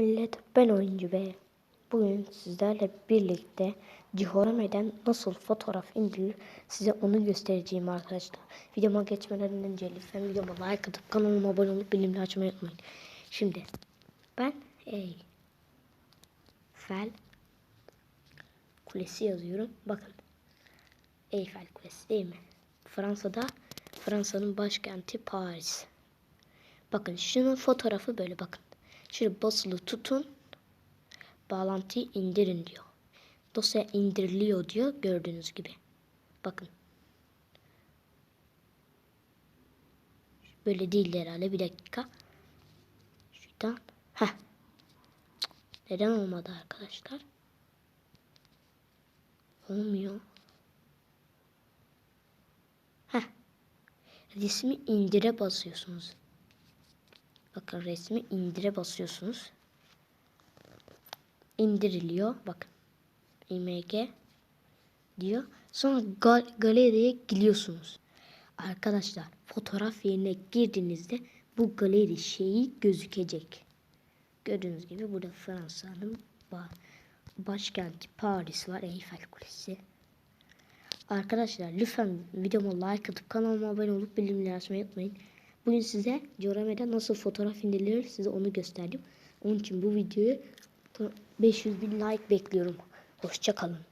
Millet ben oyuncu be. Bugün sizlerle birlikte Cihorame'den nasıl fotoğraf indirilir size onu göstereceğim arkadaşlar. Videoma geçmeden önce lütfen videoma like atıp kanalıma abone olup bildirimleri açmayı unutmayın. Şimdi ben ey fel kulesi yazıyorum. Bakın Eyfel Kulesi değil mi? Fransa'da Fransa'nın başkenti Paris. Bakın şunun fotoğrafı böyle bakın. Şöyle basılı tutun. Bağlantıyı indirin diyor. Dosya indiriliyor diyor gördüğünüz gibi. Bakın. Böyle değil herhalde bir dakika. Şuradan. Heh. Neden olmadı arkadaşlar? Olmuyor. Heh. Resmi indire basıyorsunuz. Bakın resmi indire basıyorsunuz. İndiriliyor. Bakın. img diyor. Sonra gal galeriye gidiyorsunuz. Arkadaşlar fotoğraf yerine girdiğinizde bu galeri şeyi gözükecek. Gördüğünüz gibi burada Fransa'nın başkenti Paris var. Eyfel Kulesi. Arkadaşlar lütfen videoma like atıp kanalıma abone olup bildirimleri açmayı unutmayın. Bugün size Diorame'de nasıl fotoğraf indirilir size onu gösterdim. Onun için bu videoyu 500 bin like bekliyorum. Hoşçakalın.